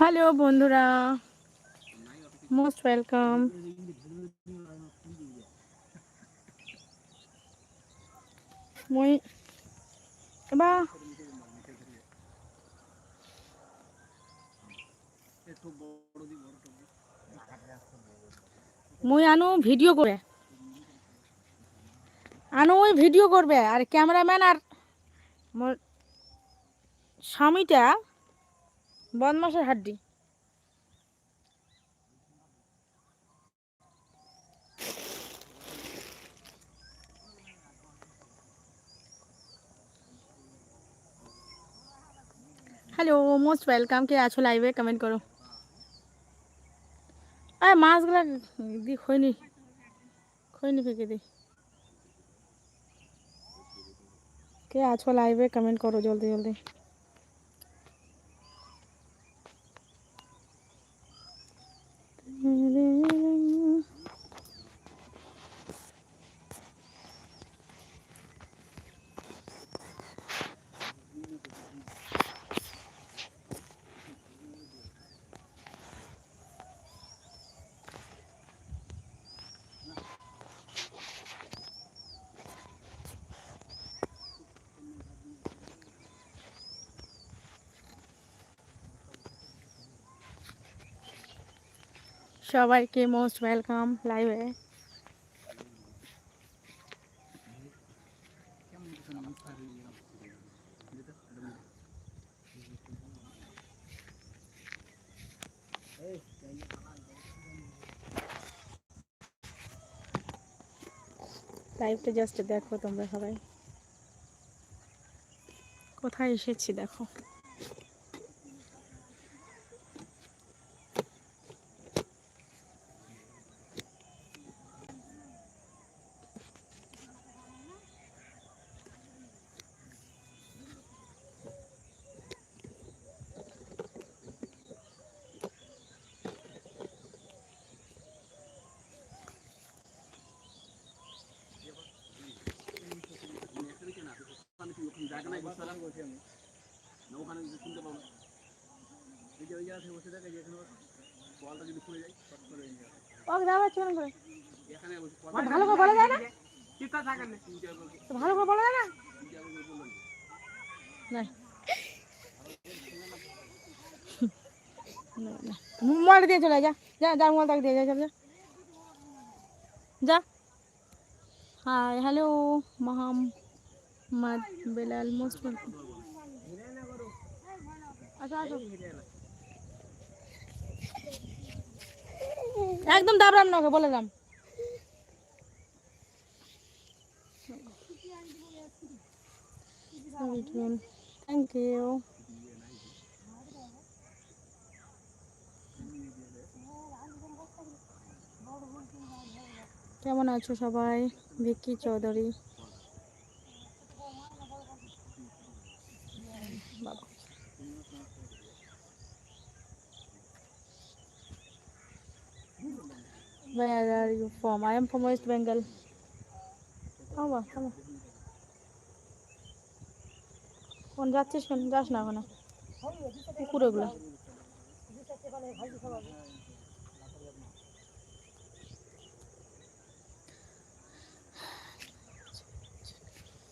Hello বন্ধুরা, most welcome. মই এবার মই আনো ভিডিও করে। আনো ওই ভিডিও করবে, আর ক্যামেরাম্যান আর স্বামীটা বদমাসের হাড্ডি। হ্যালো মোস্ট ওয়েলকাম কে আছো লাইভে কমেন্ট করো। আরে মাছগুলা দি, খৈনি। খৈনি ফেঁকে দি। কে আছো লাইভে কমেন্ট করো জলদি জলদি। সবাইকে মোস্ট ওয়েলকাম লাইভে। লাইভটা জাস্ট দেখো তোমরা সবাই। কোথায় এসেছি দেখো? ওকে দাও চলুন করে ভালো করে বলা যায় না? তো ভালো করে বলা যায় না? নাই মোবাইল দিয়ে চলে যা। যা যা মোবাইল তাকে দিয়ে যা যা যা। Hi hello Mohammad Belal most welcome আচ্ছা একদম দাবরাম না ওকে বলে দাম। থ্যাংক ইউ কেমন আছো সবাই? ভিকি চৌধুরী বাবা Where are? I am from West Bengal. বাবা থামো কোন যাচ্ছিস কোন যাস না ওখানে কুকুর ওগুলো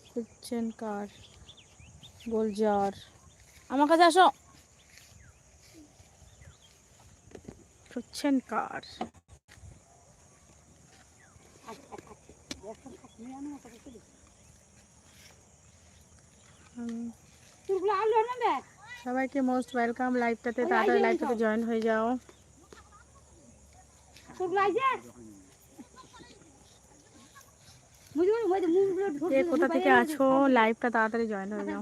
খুঁজছেন কার গোলজার আমার কাছে আসো খুঁজছেন কার হুম। সবাইকে মোস্ট ওয়েলকাম লাইভটাতে তাড়াতাড়ি লাইভটাতে জয়েন হয়ে যাও। কে কোথা থেকে আছো? লাইভটা তাড়াতাড়ি জয়েন হয়ে যাও।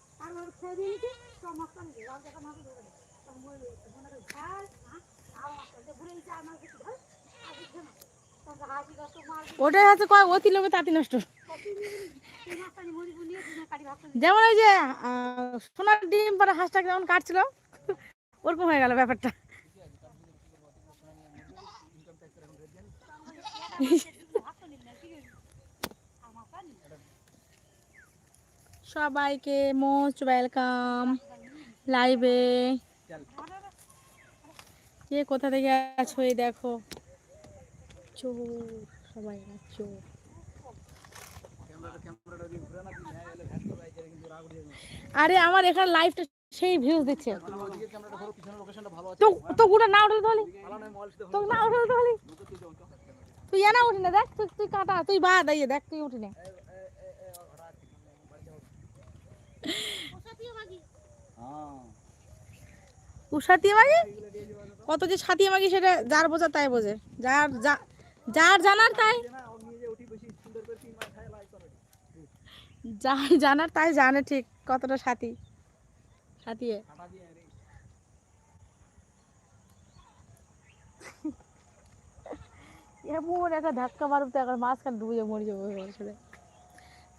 ওটাই হচ্ছে কয়, অতি লোভে তাঁতি নষ্ট। যেমন ওই যে সোনার ডিম পরে হাঁসটা যেমন কাটছিল, ওরকম হয়ে গেল ব্যাপারটা। সবাইকে মোস্ট ওয়েলকাম লাইভে। কে কোথা থেকে আছো এই দেখো? চোর, সবাই চোর। আরে আমার এখানে লাইভটা সেই ভিউজ দিচ্ছে। তো গুটা না উঠে তাহলে? তো না উঠে তাহলে? তুই না উঠি না, দেখ, তুই তুই কাটা, তুই বা দাইয়ে দেখ, তুই উঠি না। মাগি কত যে ছাতিয়ে মাগি সেটা যার বোঝা তাই বোঝে। যার যার জানার তাই। যার জানার তাই জানে ঠিক কতটা সাথী। সাথিয়ে। এমন একটা ধাক্কা মারুতে এখন মাঝখানে ডুবে মরে যাব।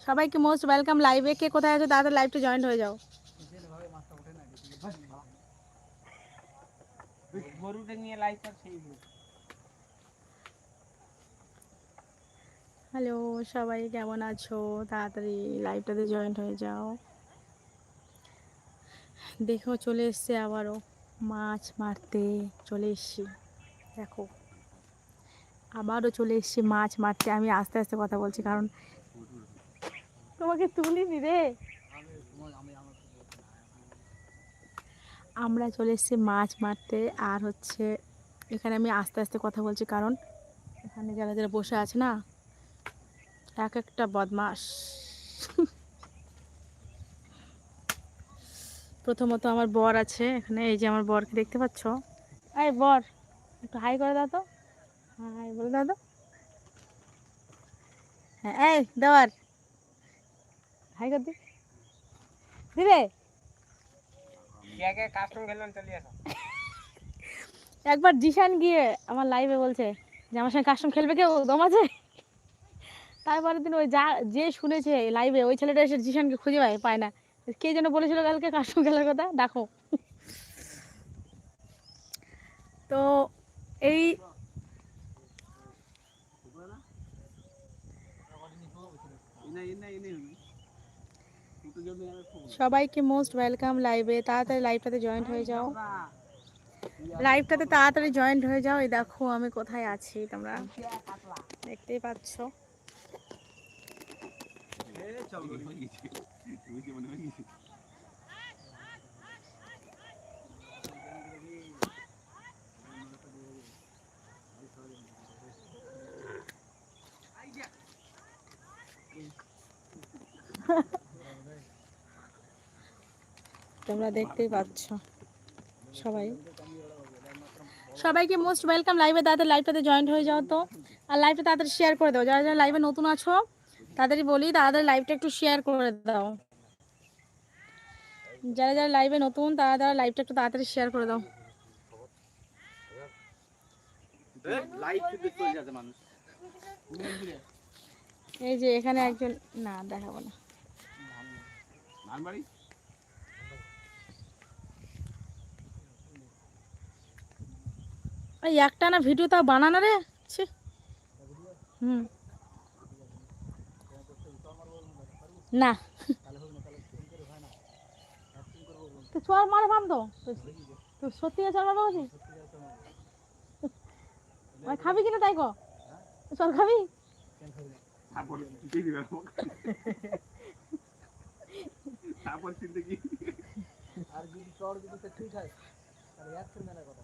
সবাইকে মোস্ট ওয়েলকাম লাইভে। কে কোথায় আছে? তাদের লাইভটা জয়েন্ট হয়ে যাও। হ্যালো সবাই কেমন আছো? তাড়াতাড়ি লাইভটাতে জয়েন্ট হয়ে যাও। দেখো চলে এসছে আবারও মাছ মারতে। চলে এসছি। দেখো আবারও চলে এসছি মাছ মারতে। আমি আস্তে আস্তে কথা বলছি কারণ তোমাকে তুলিনি রে। আমরা চলে এসেছি মাছ মারতে আর হচ্ছে এখানে আমি আস্তে আস্তে কথা বলছি কারণ এখানে যারা যারা বসে আছে না এক একটা বদমাস প্রথমত আমার বর আছে এখানে এই যে আমার বরকে দেখতে পাচ্ছ? এই বর একটু হাই করে দাও তো। হাই বলে দাও তো। হ্যাঁ এই দেওয়ার। হাই কর দি। দিবে কে কে কাস্টম খেলবেন চলে আসো একবার জিশান গিয়ে আমার লাইভে বলছে যে আমার সঙ্গে কাস্টম খেলবে কেউ? দম আছে? তারপরের দিন ওই যা যে শুনেছে লাইভে ওই ছেলেটা এসে জিশানকে খুঁজে পায় পায় না। কে যেন বলেছিল কালকে কাস্টম খেলার কথা? দেখো। তো এই ইনা ইনা ইনা তুই যদি আমি খুব সবাইকে মোস্ট ওয়েলকাম লাইভে তাড়াতাড়ি লাইভটাতে জয়েন্ট হয়ে যাও। লাইভটাতে তাড়াতাড়ি জয়েন্ট হয়ে যাও। এই দেখো আমি কোথায় আছি তোমরা। দেখতেই পাচ্ছ। তোমরা দেখতেই পাচ্ছ। সবাই। সবাইকে মোস্ট ওয়েলকাম লাইভে তাদের লাইভটাতে জয়েন্ট হয়ে যাও তো। আর লাইভটা তাড়াতাড়ি শেয়ার করে দাও। যারা যারা লাইভে নতুন আছো তাদেরই বলি তাদের লাইভটা একটু শেয়ার করে দাও। যারা যারা লাইভে নতুন তারা তারা লাইভটা একটু তাড়াতাড়ি শেয়ার করে দাও। এই যে এখানে একজন না দেখাবো না। এই একটা না ভিডিও তা বানানো রে ছি। হুম। না। তো চল মারে পাম তো। তো সত্যি চল মারবো বলছি ভাই খাবি কিনা তাই কো? খাবি। তারপর চিন্তা কি? আর যদি চর যদি সে ঠিক হয় তাহলে এক কথা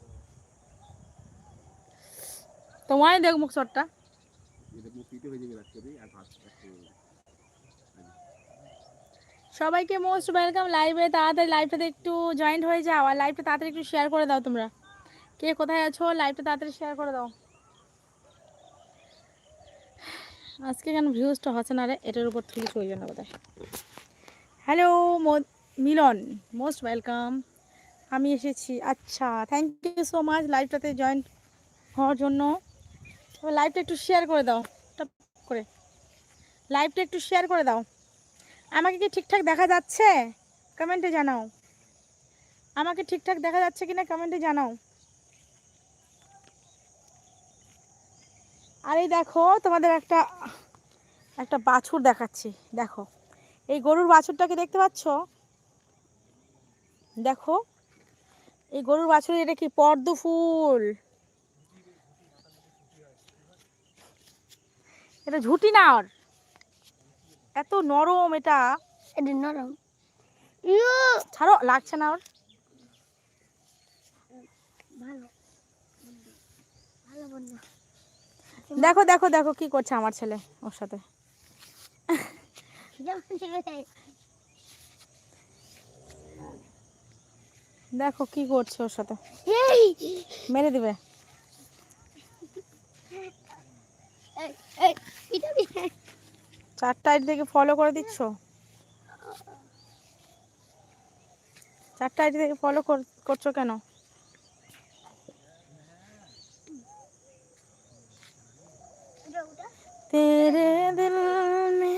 তোমায় দেখ মুখ ভাত সবাইকে মোস্ট ওয়েলকাম লাইভে তাড়াতাড়ি লাইভটাতে একটু জয়েন্ট হয়ে যাও আর লাইভটা তাড়াতাড়ি একটু শেয়ার করে দাও তোমরা। কে কোথায় আছো লাইভটা তাড়াতাড়ি শেয়ার করে দাও। আজকে কেন ভিউজটা হচ্ছে না রে? এটার উপর তুলেছি ওই জন্য বোধ হ্যালো মিলন মোস্ট ওয়েলকাম। আমি এসেছি। আচ্ছা থ্যাংক ইউ সো মাচ লাইভটাতে জয়েন হওয়ার জন্য। লাইভটা একটু শেয়ার করে দাও। টপ করে। লাইভটা একটু শেয়ার করে দাও। আমাকে কি ঠিকঠাক দেখা যাচ্ছে? কমেন্টে জানাও। আমাকে ঠিকঠাক দেখা যাচ্ছে কিনা কমেন্টে জানাও। আর এই দেখো, তোমাদের একটা একটা বাছুর দেখাচ্ছি। দেখো, এই গরুর বাছুরটাকে দেখতে পাচ্ছ? দেখো, এই গরুর বাছুর এটা কি পদ্ম ফুল এটা ঝুটি না ওর এত নরম এটা। এটা নরম। ছাড়ো লাগছে না ওর দেখো দেখো দেখো কি করছে আমার ছেলে ওর সাথে। দেখো কি করছে ওর সাথে। মেরে দিবে। এই, এই, চারটা আইডি থেকে ফলো করে দিচ্ছ? চারটা আইডি থেকে ফলো করছ কেন? তেরে দিল মে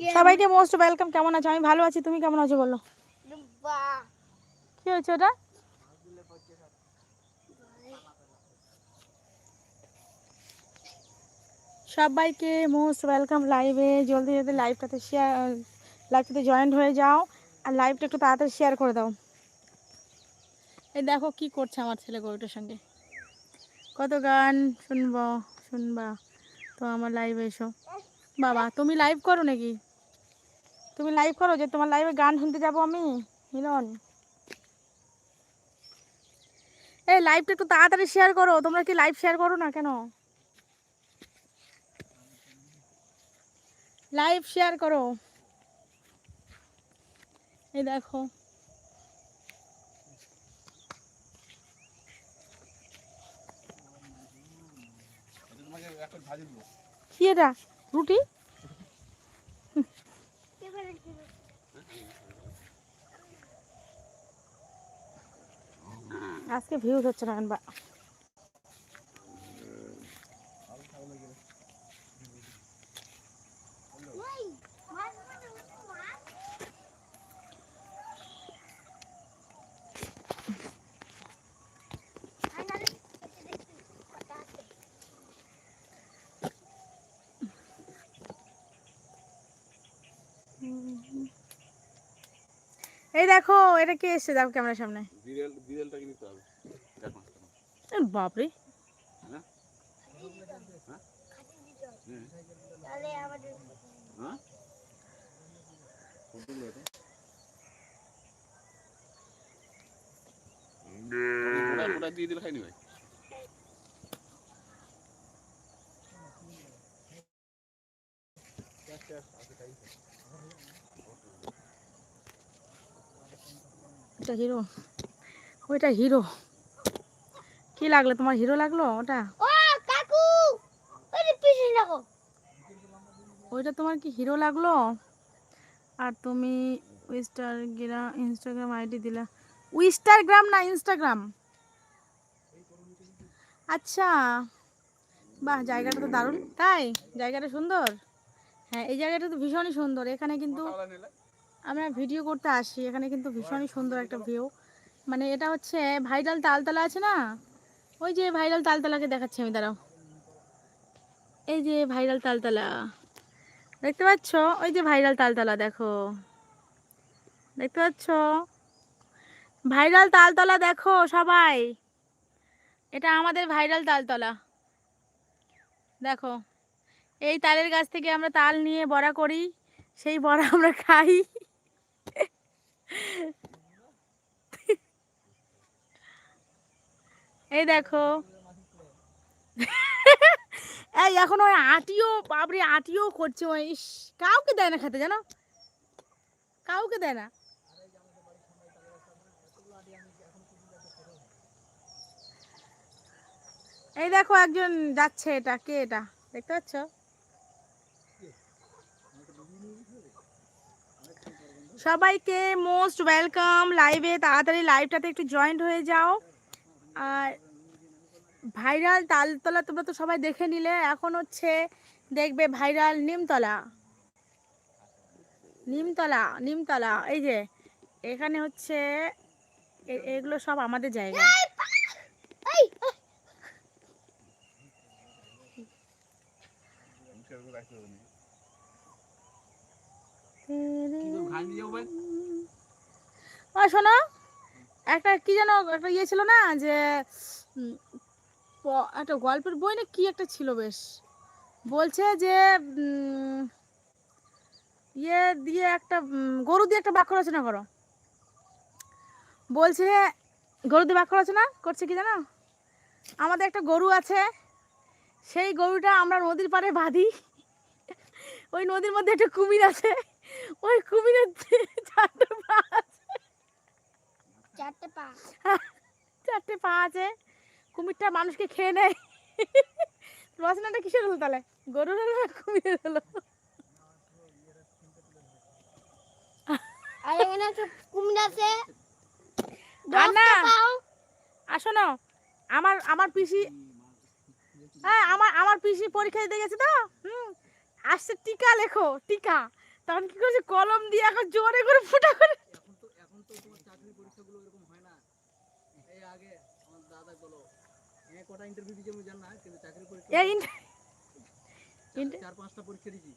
সবাইকে মোস্ট ওয়েলকাম কেমন আছো? আমি ভালো আছি তুমি কেমন আছো বলো? বাহ, কি হয়েছে ওটা? সবাইকে মোস্ট ওয়েলকাম লাইভে জলদি জলদি লাইভটাতে শেয়ার লাইভটাতে জয়েন্ট হয়ে যাও আর লাইভটা একটু তাড়াতাড়ি শেয়ার করে দাও। এই দেখো কি করছে আমার ছেলে গরুটার সঙ্গে। কত গান শুনব শুনবা। তো আমার লাইভে এসো। বাবা তুমি লাইভ করো নাকি? তুমি লাইভ করো যে তোমার লাইভে গান শুনতে যাব আমি, মিলন। এই লাইভটা একটু তাড়াতাড়ি শেয়ার করো, তোমরা কি লাইভ শেয়ার করো না কেন? লাইভ শেয়ার করো। এই দেখো। কি এটা? রুটি? আজকে ভিউজ হচ্ছে না বা ওই, মাছ মানে ওটা মাছ? আয় না রে, এটা দেখতে, কটা আছে? এই দেখো এটা কে এসছে? দেখো ক্যামেরার সামনে। বিড়াল বিড়ালটাকে নিতে হবে। দেখ মাছটা। এ বাপরে। হ্যাঁ? হ্যাঁ? এটা? গোটা ওটা হিরো ওইটা হিরো কি লাগল? তোমার হিরো লাগল ওটা? ওইটা তোমার কি হিরো লাগল? আর তুমি ইনস্টাগ্রাম ইনস্টাগ্রাম আইডি দিলা। ইনস্টাগ্রাম না ইনস্টাগ্রাম আচ্ছা। বাহ জায়গাটা তো দারুণ। তাই? জায়গাটা সুন্দর? হ্যাঁ এই জায়গাটা তো ভীষণই সুন্দর। এখানে কিন্তু আমরা ভিডিও করতে আসি, এখানে কিন্তু ভীষণই সুন্দর একটা ভিউ মানে এটা হচ্ছে ভাইরাল তালতলা আছে না? ওই যে ভাইরাল তালতলাকে দেখাচ্ছি আমি, দাঁড়াও। এই যে ভাইরাল তালতলা। দেখতে পাচ্ছ? ওই যে ভাইরাল তালতলা, দেখো। দেখতে পাচ্ছ? ভাইরাল তালতলা দেখো সবাই। এটা আমাদের ভাইরাল তালতলা। দেখো, এই তালের গাছ থেকে আমরা তাল নিয়ে বড়া করি, সেই বড়া আমরা খাই। এই দেখো। এই এখন ওই আটিও, বাবরি আটিও করছে, ওই ইস, কাউকে দেয় না খেতে, জানো? কাউকে দেয় না। এই দেখো একজন যাচ্ছে এটা, কে এটা? দেখতে পাচ্ছ? সবাইকে মোস্ট ওয়েলকাম লাইভে, তাড়াতাড়ি লাইভটাতে একটু জয়েন্ট হয়ে যাও। আর ভাইরাল তালতলা তোমরা তো সবাই দেখে নিলে, এখন হচ্ছে দেখবে ভাইরাল নিমতলা। নিমতলা নিমতলা, এই যে, এখানে হচ্ছে এগুলো সব আমাদের জায়গা ঘাস দিয়ে যাব ভাই শোনো, একটা কি যেন একটা ইয়ে ছিল না যে একটা গল্পের বই না কি একটা ছিল বেশ। বলছে যে ইয়ে দিয়ে একটা গরু দিয়ে একটা বাক্য রচনা করো। বলছে, গরু দিয়ে বাক্য রচনা করছে কি জানো? আমাদের একটা গরু আছে, সেই গরুটা আমরা নদীর পাড়ে বাঁধি। ওই নদীর মধ্যে একটা কুমির আছে, ওই কুমিরের চারটে পা। চারটে পা আছে। কুমিরটা মানুষকে খেয়ে নেয়। রচনাটা কিসের হলো তাহলে? গরুর হলো না কুমিরের হলো? আর এখানে একটা কুমির আছে। না আসো না আমার আমার পিসি হ্যাঁ আমার আমার পিসি পরীক্ষা দিতে গেছে তো? হুম আসছে টিকা লেখো টিকা। তখন কি করছে? কলম দিয়ে এখন জোরে করে ফুটা করে এখন তো এখন তো তোমার চাকরি পরীক্ষাগুলো এরকম হয় না এই আগে আমার দাদা বলো হ্যাঁ কটা ইন্টারভিউ দিয়েছি আমি জানি না কিন্তু চাকরি পরীক্ষা এই চার- পাঁচটা পরীক্ষা দিয়েছি।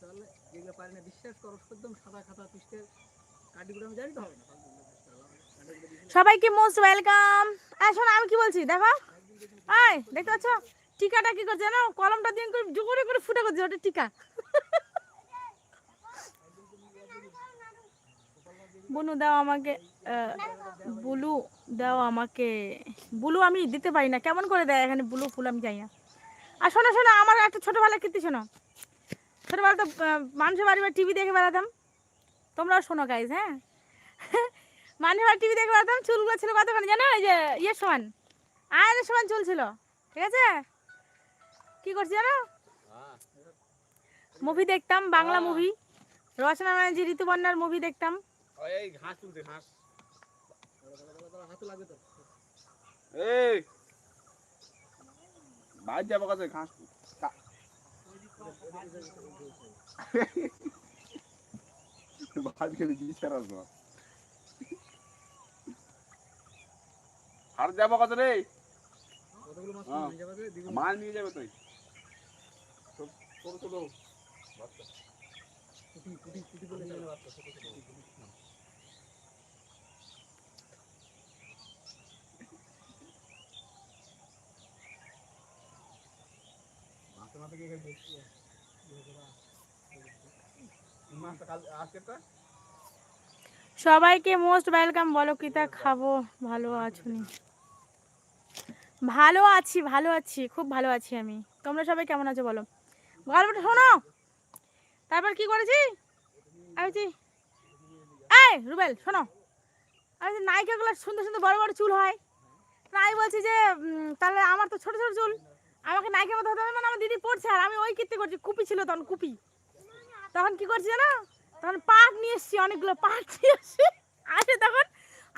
পারলে? যেগুলো পারি না বিশ্বাস করো একদম সাদা খাতা পৃষ্ঠে কাটিগুলো আমি জানি তো হবে না সবাইকে মোস্ট ওয়েলকাম আসো না আমি কি বলছি দেখো। এই দেখতে পাচ্ছ? টিকাটা কি করছে জানো? কলমটা দিয়ে করে জোরে করে ফুটা করছে ওটা টিকা। বুনু দাও আমাকে। বুলু দাও আমাকে। বুলু আমি দিতে পারি না। কেমন করে দেয় এখানে বুলু ফুল আমি যাই না। আর শোনো শোনো আমার একটা ছোটোবেলার কীর্তি শোনো। ছোটোবেলা তো মানুষের বাড়ি টিভি দেখে বেড়াতাম। তোমরাও শোনো গাইজ হ্যাঁ? মানুষের বাড়ি টিভি দেখে বেড়াতাম চুলগুলো ছিল কতখানি জানো? এই যে ইয়ের সমান। আয়ের সমান চুল ছিল ঠিক আছে? কি করছি জানো? মুভি দেখতাম বাংলা মুভি রচনা ব্যানার্জি ঋতুপর্ণার মুভি দেখতাম। ঘাস ঘাস। এই বাইর যাব কাছে ঘাস ভাত খেতে জিনিস ফেরাস না আর যাব কাছে রে। মাছ হ্যাঁ। নিয়ে যাবে যে মাল নিয়ে যাবে তুই। ছোট ছোট বাচ্চা। কুটি কুটি কুটি বলে যাবে বাচ্চা ছোট ছোট মাথা মাথা গিয়ে গেছে মাছটা কাল আজকেরটা সবাইকে মোস্ট ওয়েলকাম, বলো কিতা খাব? ভালো আছুনি। ভালো আছি ভালো আছি, খুব ভালো আছি আমি। তোমরা সবাই কেমন আছো বলো? গল্পটা শোনো। তারপর কি করেছি? এই, রুবেল, শোনো। আমি নায়িকাগুলো সুন্দর সুন্দর বড় বড় চুল হয়। তা আমি বলছি যে তাহলে আমার তো ছোট ছোট চুল। আমাকে নায়িকার মতো হতে হবে মানে আমার দিদি পড়ছে আর আমি ওই কীর্তি করছি, কুপি ছিল তখন কুপি। তখন কি করছি জানো? তখন পাট নিয়ে এসছি, অনেকগুলো পাট নিয়ে এসছি। আসে তখন,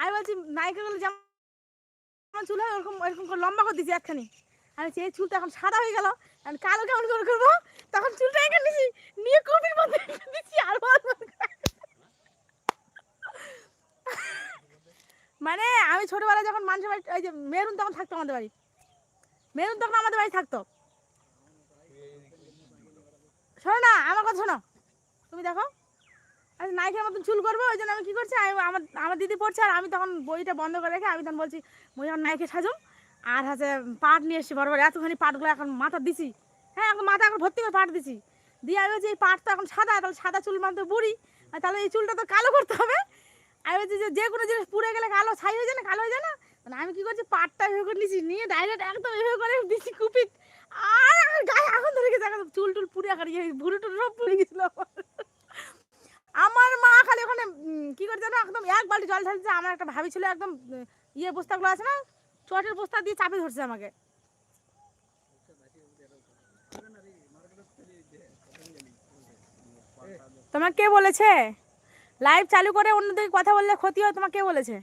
আমি বলছি নায়িকাগুলো যেমন চুল হয়, ওরকম ওরকম করে লম্বা করে দিয়েছি একখানি। আমি সেই চুলটা এখন সাদা হয়ে গেল এখন কালো কেমন করে করব? তখন চুলটা এখানে নিয়েছি নিয়ে কুপির মধ্যে দিচ্ছি আর মানে আমি ছোটবেলায় যখন মানুষের বাড়ি ওই যে মেরুন তখন থাকতো আমাদের বাড়ি। মেরুন তখন আমাদের বাড়ি থাকতো। শোনো না, আমার কথা শোনো। তুমি দেখো আচ্ছা নায়কের মতন চুল করব, ওই জন্য আমি কী করছি, আমি আমার আমার দিদি পড়ছে আর আমি তখন বইটা বন্ধ করে রেখে আমি তখন বলছি, মই যখন নায়কে সাজুম আর হচ্ছে পাট নিয়ে এসছি বড় এতখানি পাটগুলো এখন মাথা দিছি। হ্যাঁ এখন মাথা এখন ভর্তি করে পাট দিছি। দিয়ে আমি বলছি, এই পাট তো এখন সাদা, তাহলে সাদা চুল মানতে বুড়ি। তাহলে এই চুলটা তো কালো করতে হবে। আমি বলছি যে যে কোনো জিনিস পুড়ে গেলে কালো ছাই হয়ে যায় না, কালো হয়ে যায় না? মানে আমি কি করছি, পাটটা এভাবে করে নিয়েছি নিয়ে ডাইরেক্ট একদম এভাবে করে দিচ্ছি কুপি আর আমার গায়ে আগুন ধরে গেছে, একদম চুল টুল পুড়ে আকার গিয়ে ভুরু টুল সব পুড়ে গেছিল আমার। মা খালি ওখানে কি করে জানো, একদম এক বালতি জল ঢালছে, আমার একটা ভাবি ছিল, একদম ইয়ে বস্তাগুলো আছে না, চটের বস্তা দিয়ে চাপে ধরছে আমাকে। তোমাকে কে বলেছে? লাইভ চালু করে অন্যদিকে কথা বললে ক্ষতি হয়, তোমাকে কে বলেছে?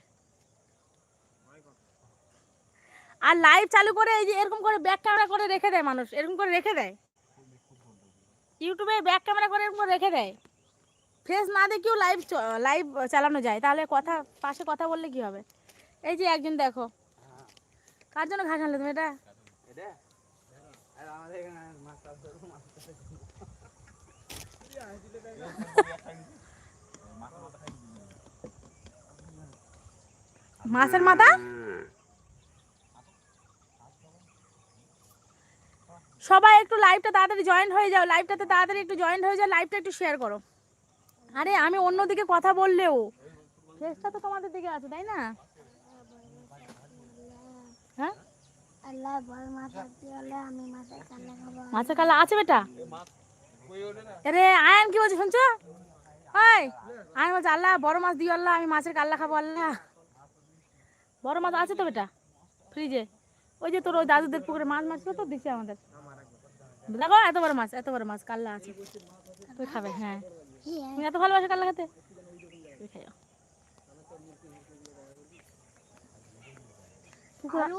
আর লাইভ চালু করে এই যে এরকম করে ব্যাক ক্যামেরা করে রেখে দেয় মানুষ, এরকম করে রেখে দেয়। ইউটিউবে ব্যাক ক্যামেরা করে এরকম করে রেখে দেয়। ফেস না দেখেও লাইভ লাইভ চালানো যায়। তাহলে কথা, পাশে কথা বললে কি হবে? এই যে একজন দেখো। কার জন্য ঘাস আনলে তুমি এটা? মাছের আর আমাদের এখানে মাছ চাষ করব মাছ চাষ করব। মাছের মাথা সবাই একটু লাইভটা তাড়াতাড়ি জয়েন হয়ে যাও লাইভটাতে তাড়াতাড়ি একটু জয়েন হয়ে যাও লাইভটা একটু শেয়ার করো। আরে আমি অন্যদিকে কথা বললেও। ফেসটা তো তোমাদের দিকে আছে তাই না? হ্যাঁ? মাছের কালা আছে বেটা? আরে আয়ান কি বলছে শুনছো? ওই আয়ান বলছে আল্লাহ বড় মাছ দিও আল্লাহ আমি মাছের কাল্লা খাব আল্লাহ। বড় মাছ আছে তো বেটা? ফ্রিজে ওই যে তোর ওই দাদুদের পুকুরে মাছ মাছ তো দিচ্ছে আমাদের। দেখো এত বড় মাছ এত বড় মাছ কাল্লা আছে। তুই খাবে হ্যাঁ। তুমি এত ভালোবাসো কাল্লা খেতে? তুই পুকুর-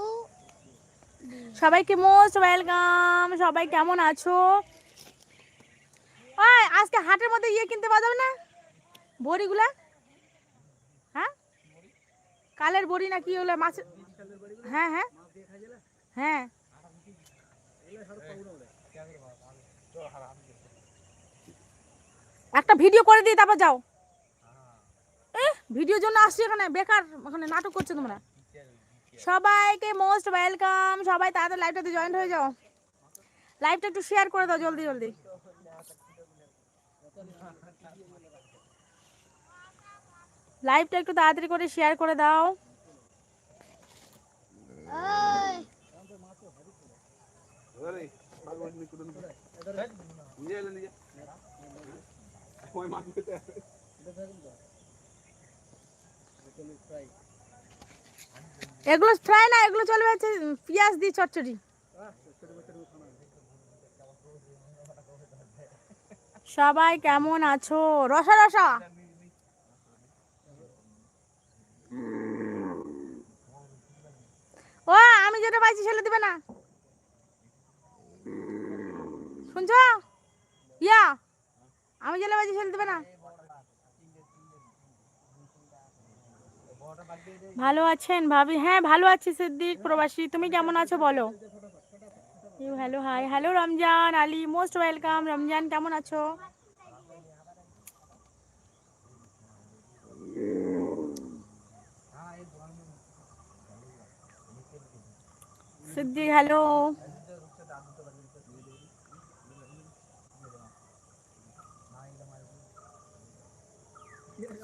সবাইকে মোস্ট ওয়েলকাম সবাই কেমন আছো? ওই আজকে হাটের মধ্যে ইয়ে কিনতে পাওয়া যাবে না? বড়িগুলা? হ্যাঁ? কালের বড়ি না কি হলো মাছ হ্যাঁ হ্যাঁ। হ্যাঁ। একটা ভিডিও করে দিই তারপর যাও। এ ভিডিওর জন্য আসছি এখানে বেকার ওখানে নাটক করছ তোমরা। সবাইকে মোস্ট ওয়েলকাম সবাই তাড়াতাড়ি লাইভটাতে জয়েন হয়ে যাও। লাইভটা একটু শেয়ার করে দাও জলদি জলদি। লাইভটা একটু তাড়াতাড়ি করে শেয়ার করে দাও। এগুলো ফ্রাই না, এগুলো চলবে হচ্ছে পেঁয়াজ দিয়ে চচ্চড়ি। সবাই কেমন আছো? রসা রসা। ও, আমি যেটা পাইছি সেটা দিবে না। শুনছো? ইয়া, আমি যেটা পাইছি সেটা দিবে না। ভালো আছেন ভাবি? হ্যাঁ ভালো আছি সিদ্দিক প্রবাসী। তুমি কেমন আছো বলো? Hello, hi. Hello, Ramzan, Ali, most welcome. Ramzan, কেমন আছো? সিদ্দিক, হ্যালো।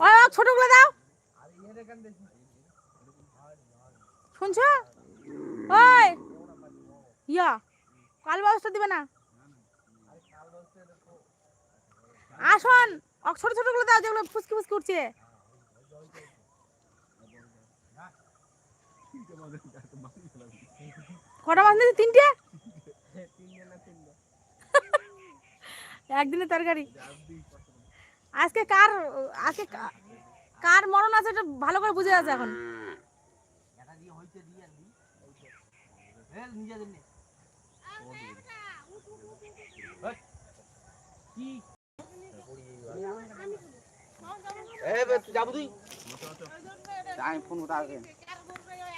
ও ছোটগুলো দাও। শুনছো? ওই ইয়া কাল ব্যবস্থা দিবে না। আসুন ছোট ছোটগুলো দাও যেগুলো ফুসকি ফুসকি উঠছে। কটা মাছ নিয়েছে তিনটে? একদিনের তরকারি। আজকে কার আজকে কার মরণ আছে এটা ভালো করে বুঝে আছে এখন।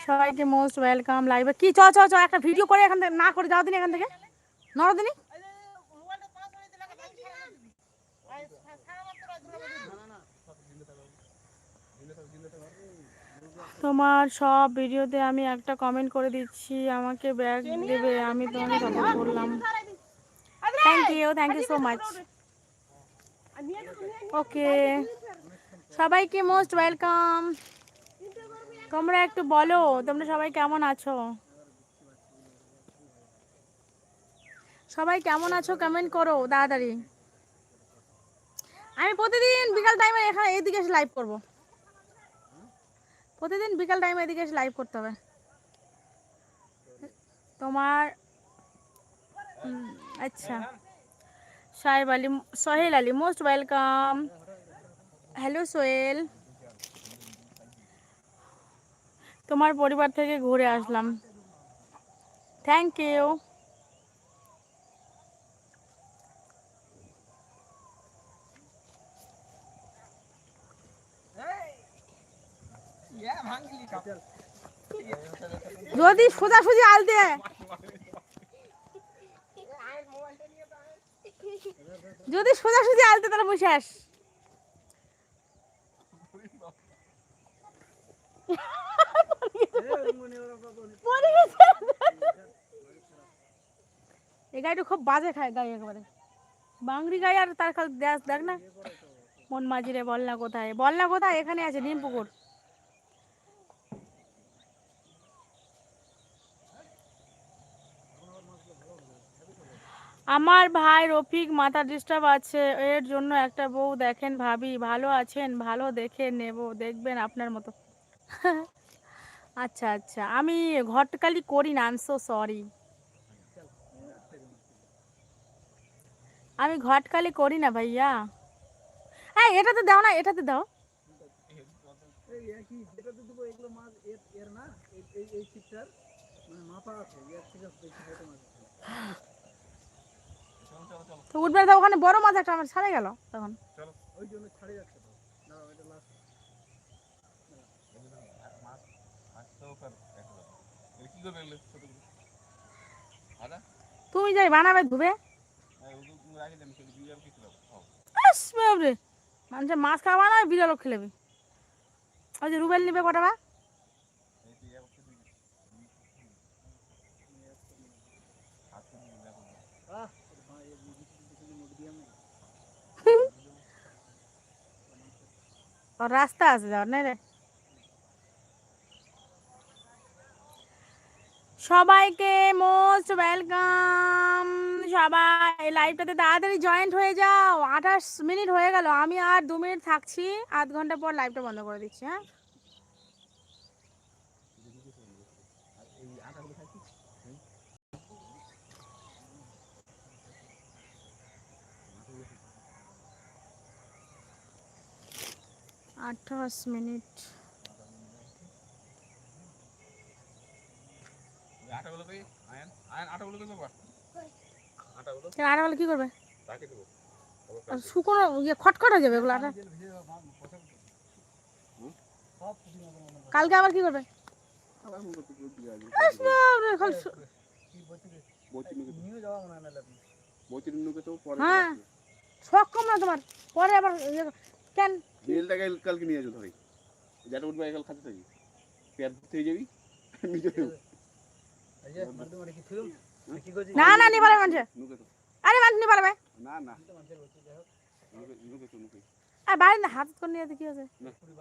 সবাইকে মোস্ট ওয়েলকাম লাইভে কি, চ চ চ, একটা ভিডিও করে এখান থেকে, না করে যাও দিন এখান থেকে। নরদিনী? তোমার সব ভিডিওতে আমি একটা কমেন্ট করে দিচ্ছি আমাকে ব্যাগ দেবে আমি তোমাকে সাপোর্ট করলাম thank you thank you so much okay সবাইকে মোস্ট ওয়েলকাম তোমরা একটু বলো তোমরা সবাই কেমন আছো? সবাই কেমন আছো? কমেন্ট করো তাড়াতাড়ি। আমি প্রতিদিন বিকাল টাইমে এখানে এইদিকে এসে লাইভ করব। প্রতিদিন বিকাল টাইমে এদিকে এসে লাইভ করতে হবে। তোমার আচ্ছা। Saheb Ali, Sohel Ali most welcome hello Sohel. তোমার পরিবার থেকে ঘুরে আসলাম। থ্যাংক ইউ যদি সোজাসুজি আলতে যদি সোজাসুজি আলতে তাহলে বসে এই গাড়িটা খুব বাজে খায় গাড়ি একেবারে। বাংরি গাড়ি আর তার খাল দেখ না। মন মাঝিরে বল না কোথায়? বল না কোথায়? এখানে আছে, নিমপুকুর। আমার ভাই রফিক মাথা ডিস্টার্ব আছে এর জন্য একটা বউ দেখেন ভাবি ভালো আছেন ভালো দেখে নেব দেখবেন আপনার মতো আচ্ছা আচ্ছা আমি ঘটকালি করি না সো সরি আমি ঘটকালি করি না ভাইয়া হ্যাঁ এটাতে দাও না এটাতে দাও এর না এই মানে মাপা আছে এর থেকে বেশি ছোট মাছ আছে। তো উঠবে তো ওখানে বড় মাছ একটা আমার ছাড়ে গেল তখন। ওই জন্য ছাড়ে যাচ্ছে তুমি যাই বানাবে ধুবে। মানুষের মাছ খাওয়া না বিড়ালও খেলেবে। ওই যে রুবেল নিবে কটা বা এই তো এক কেজি হাত কেজি দেখো আহ ভাই এই বিচি বিচি মুখ দিয়ে আমি ওর রাস্তা আছে যাওয়ার নাই রে সবাইকে মোস্ট ওয়েলকাম সবাই লাইভটাতে তাড়াতাড়ি জয়েন্ট হয়ে যাও। আঠাশ মিনিট হয়ে গেল, আমি আর দু মিনিট থাকছি। আধ ঘণ্টা পর লাইভটা বন্ধ করে দিচ্ছি হ্যাঁ? আঠাশ মিনিট। আটাগুলো কি? করবে? শুকনো ইয়ে খটখট হয়ে যাবে এগুলো আটা। কালকে আবার কি করবে? হয় হ্যাঁ। শখ কম না তোমার। পরে আবার ইয়ে- কেন? বেলটা কাল কালকে নিয়ে আসো ধরে যেটা উঠবে কাল খাতে থাকি। পেট থেকে যাবি নিজে করছিস? না না নি পারবে মানুষে আরে মানুষ নি পারবে না না। আমি আর বাড়ি না হাত করে নিয়ে কি আছে পুরি?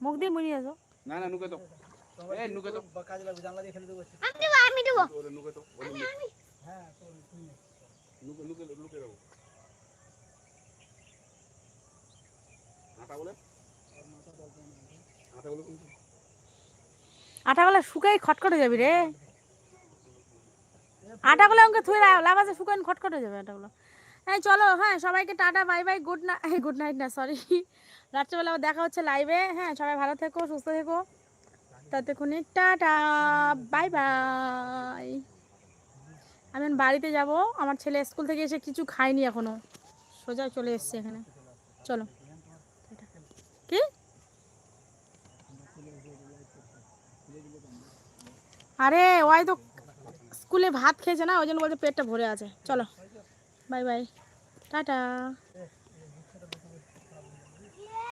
মুখ দিয়ে মুড়িয়ে আসো। না না নুকে তো। এই নুকে তো। কাজে লাগবে, জানলা দিয়ে ফেলে দেবো। নুকে তো নুকে। হ্যাঁ। নুকে নুকে নুকে দেবো আটা বলে আটা বলে কোনটা? আটাগুলো শুকাই খটখট হয়ে যাবি রে। আটাগুলো আমাকে থুয়ে লাভ আছে শুকাই খটখট হয়ে যাবে আটাগুলো। হ্যাঁ চলো হ্যাঁ সবাইকে tata, bye bye good night good night না সরি রাত্রেবেলা আবার দেখা হচ্ছে লাইভে হ্যাঁ সবাই ভালো থেকো, সুস্থ থেকো। ততক্ষণে টাটা, বাই বাই। আমি বাড়িতে যাব, আমার ছেলে স্কুল থেকে এসে কিছু খায়নি এখনও। সোজা চলে এসছে এখানে। চলো। কি? আরে, ওই তো স্কুলে ভাত খেয়েছে না, ওই জন্য বলতে পেটটা ভরে আছে। চলো, বাই বাই। টাটা।